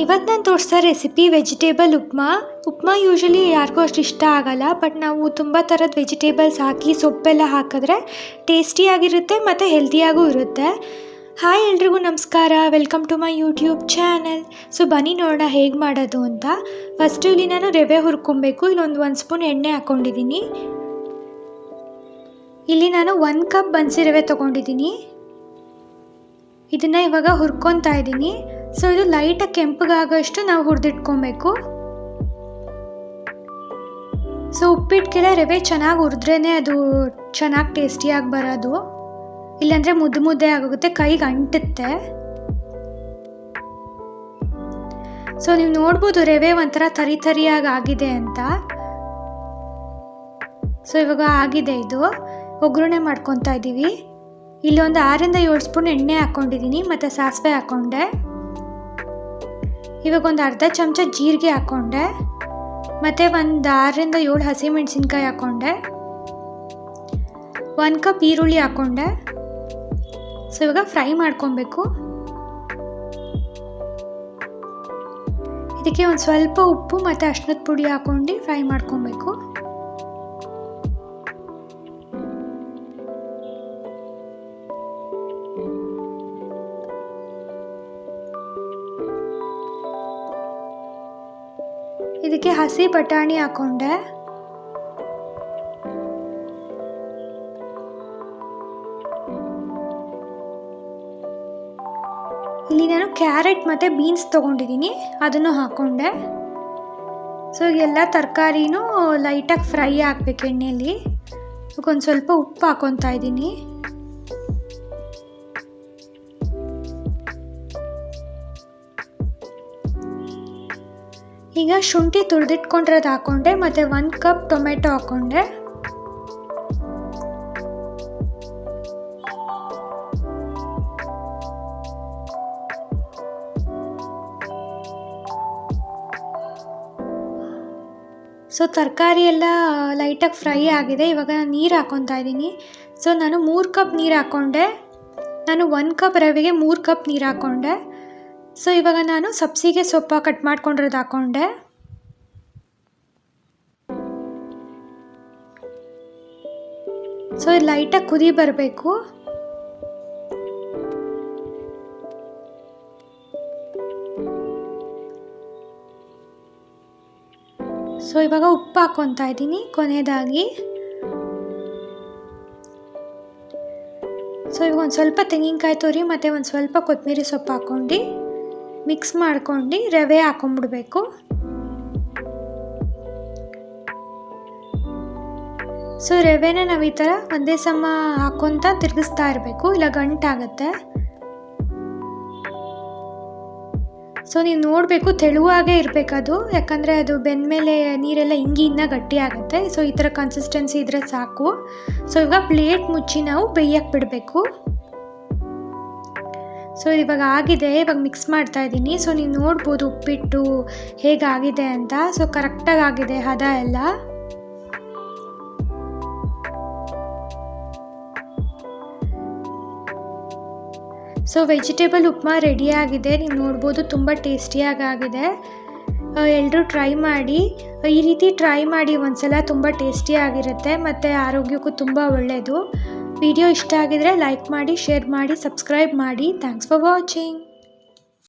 ಇವತ್ತು ನಾನು ತೋರಿಸೋ recipe vegetable upma. Upma usually ಯಾರಿಗೂ ಅಷ್ಟು ಇಷ್ಟ ಆಗಲ್ಲ ಬಟ್ ನಾವು ತುಂಬ ಥರದ ವೆಜಿಟೇಬಲ್ಸ್ ಹಾಕಿ ಸೊಪ್ಪೆಲ್ಲ ಹಾಕಿದ್ರೆ ಟೇಸ್ಟಿಯಾಗಿರುತ್ತೆ ಮತ್ತು ಹೆಲ್ದಿಯಾಗೂ ಇರುತ್ತೆ. ಹಾಯ್ ಎಲ್ರಿಗೂ ನಮಸ್ಕಾರ. Welcome to my YouTube channel so ಬನ್ನಿ ನೋಡೋಣ ಹೇಗೆ ಮಾಡೋದು ಅಂತ. ಫಸ್ಟು ಇಲ್ಲಿ ನಾನು ರವೆ ಹುರ್ಕೊಬೇಕು. ಇಲ್ಲೊಂದು ಒಂದು ಸ್ಪೂನ್ ಎಣ್ಣೆ ಹಾಕ್ಕೊಂಡಿದ್ದೀನಿ ಇಲ್ಲಿ ನಾನು ಒಂದು ಕಪ್ ಬನ್ಸಿ ರವೆ ತೊಗೊಂಡಿದ್ದೀನಿ. ಇದನ್ನು ಇವಾಗ ಹುರ್ಕೊತಾ ಇದ್ದೀನಿ. ಸೊ ಇದು ಲೈಟಾಗಿ ಕೆಂಪಗಾಗೋಷ್ಟು ನಾವು ಹುರಿದಿಟ್ಕೊಬೇಕು. ಸೊ ಉಪ್ಪಿಟ್ಟಿಗೆಲ್ಲ ರವೆ ಚೆನ್ನಾಗಿ ಹುರಿದ್ರೇ ಅದು ಚೆನ್ನಾಗಿ ಟೇಸ್ಟಿಯಾಗಿ ಬರೋದು. ಇಲ್ಲಾಂದರೆ ಮುದ್ದೆ ಮುದ್ದೆ ಆಗೋಗುತ್ತೆ, ಕೈಗೆ ಅಂಟುತ್ತೆ. ಸೊ ನೀವು ನೋಡ್ಬೋದು ರವೆ ಒಂಥರ ತರಿ ತರಿಯಾಗಿ ಆಗಿದೆ ಅಂತ. ಸೊ ಇವಾಗ ಆಗಿದೆ ಇದು. ಒಗ್ಗರಣೆ ಮಾಡ್ಕೊತಾ ಇದ್ದೀವಿ ಇಲ್ಲಿ ಒಂದು ಆರಿಂದ ಏಳು ಸ್ಪೂನ್ ಎಣ್ಣೆ ಹಾಕ್ಕೊಂಡಿದ್ದೀನಿ ಮತ್ತು ಸಾಸಿವೆ ಹಾಕ್ಕೊಂಡೆ ಇವಾಗ ಒಂದು ಅರ್ಧ ಚಮಚ ಜೀರಿಗೆ ಹಾಕ್ಕೊಂಡೆ ಮತ್ತು ಒಂದು ಆರರಿಂದ ಏಳು ಹಸಿಮೆಣಸಿನ್ಕಾಯಿ ಹಾಕ್ಕೊಂಡೆ ಒಂದು ಕಪ್ ಈರುಳ್ಳಿ ಹಾಕ್ಕೊಂಡೆ ಸೊ ಇವಾಗ ಫ್ರೈ ಮಾಡ್ಕೊಬೇಕು. ಇದಕ್ಕೆ ಒಂದು ಸ್ವಲ್ಪ ಉಪ್ಪು ಮತ್ತು ಅರ್ಶಿನದ ಪುಡಿ ಹಾಕ್ಕೊಂಡು ಫ್ರೈ ಮಾಡ್ಕೊಬೇಕು. ಇದಕ್ಕೆ ಹಸಿ ಬಟಾಣಿ ಹಾಕೊಂಡೆ. ಇಲ್ಲಿ ನಾನು ಕ್ಯಾರೆಟ್ ಮತ್ತು ಬೀನ್ಸ್ ತೊಗೊಂಡಿದ್ದೀನಿ, ಅದನ್ನು ಹಾಕ್ಕೊಂಡೆ ಸೊ ಎಲ್ಲ ತರಕಾರಿನೂ ಲೈಟಾಗಿ ಫ್ರೈ ಆಗಬೇಕು ಎಣ್ಣೆಯಲ್ಲಿ ಒಂದು ಸ್ವಲ್ಪ ಉಪ್ಪು ಹಾಕೊತಾ ಇದ್ದೀನಿ. ಈಗ ಶುಂಠಿ ತುಳಿದಿಟ್ಕೊಂಡಿರೋದು ಹಾಕ್ಕೊಂಡೆ ಮತ್ತು ಒಂದು ಕಪ್ ಟೊಮೆಟೊ ಹಾಕ್ಕೊಂಡೆ ಸೊ ತರಕಾರಿ ಎಲ್ಲ ಲೈಟಾಗಿ ಫ್ರೈ ಆಗಿದೆ. ಇವಾಗ ನೀರು ಹಾಕ್ಕೊತಾ ಇದ್ದೀನಿ. ಸೊ ನಾನು ಮೂರು ಕಪ್ ನೀರು ಹಾಕ್ಕೊಂಡೆ ನಾನು ಒಂದು ಕಪ್ ರವೆಗೆ ಮೂರು ಕಪ್ ನೀರು ಹಾಕ್ಕೊಂಡೆ ಸೊ ಇವಾಗ ನಾನು ಸಬ್ಸಿಗೆ ಸೊಪ್ಪ ಕಟ್ ಮಾಡ್ಕೊಂಡಿರೋದು ಹಾಕ್ಕೊಂಡೆ ಸೊ ಲೈಟಾಗಿ ಕುದಿ ಬರಬೇಕು. ಸೊ ಇವಾಗ ಉಪ್ಪು ಹಾಕ್ಕೊತಾ ಇದ್ದೀನಿ ಕೊನೆಯದಾಗಿ. ಸೊ ಇವಾಗ ಒಂದು ಸ್ವಲ್ಪ ತೆಂಗಿನಕಾಯಿ ತುರಿ ಮತ್ತು ಒಂದು ಸ್ವಲ್ಪ ಕೊತ್ತಂಬರಿ ಸೊಪ್ಪು ಹಾಕ್ಕೊಂಡು ಮಿಕ್ಸ್ ಮಾಡ್ಕೊಂಡು ರವೆ ಹಾಕೊಂಡ್ಬಿಡ್ಬೇಕು ಸೊ, ರವೆನ ನಾವು ಈ ಥರ ಒಂದೇ ಸಮ ಹಾಕೊತ ತಿರುಗಿಸ್ತಾ ಇರಬೇಕು. ಇಲ್ಲ, ಗಂಟಾಗತ್ತೆ. ಸೊ, ನೀವು ನೋಡಬೇಕು, ತೆಳುವಾಗೇ ಇರಬೇಕದು. ಯಾಕಂದರೆ ಅದು ಬೆಂದ ಮೇಲೆ ನೀರೆಲ್ಲ ಹಿಂಗಿ ಇನ್ನ ಗಟ್ಟಿ ಆಗುತ್ತೆ ಸೊ, ಈ ಥರ ಕನ್ಸಿಸ್ಟೆನ್ಸಿ ಇದ್ದರೆ ಸಾಕು. ಸೊ, ಇವಾಗ ಪ್ಲೇಟ್ ಮುಚ್ಚಿ ನಾವು ಬೇಯಕ್ಕೆ ಬಿಡಬೇಕು. ಸೊ ಇವಾಗ ಆಗಿದೆ, ಇವಾಗ ಮಿಕ್ಸ್ ಮಾಡ್ತಾ ಇದ್ದೀನಿ. ಸೊ ನೀವು ನೋಡ್ಬೋದು ಉಪ್ಪಿಟ್ಟು ಹೇಗಾಗಿದೆ ಅಂತ. ಸೊ ಕರೆಕ್ಟಾಗಿ ಆಗಿದೆ ಹದ ಎಲ್ಲ. ಸೊ ವೆಜಿಟೇಬಲ್ ಉಪ್ಮಾ ರೆಡಿಯಾಗಿದೆ ನೀವು ನೋಡ್ಬೋದು ತುಂಬ ಟೇಸ್ಟಿಯಾಗಿ ಆಗಿದೆ. ಎಲ್ಲರೂ ಟ್ರೈ ಮಾಡಿ. ಈ ರೀತಿ ಟ್ರೈ ಮಾಡಿ ಒಂದ್ಸಲ ತುಂಬ ಟೇಸ್ಟಿಯಾಗಿರುತ್ತೆ ಮತ್ತು ಆರೋಗ್ಯಕ್ಕೂ ತುಂಬ ಒಳ್ಳೆಯದು ವಿಡಿಯೋ ಇಷ್ಟ ಆಗಿದ್ರೆ ಲೈಕ್ ಮಾಡಿ ಶೇರ್ ಮಾಡಿ ಸಬ್ಸ್ಕ್ರೈಬ್ ಮಾಡಿ. Thanks for watching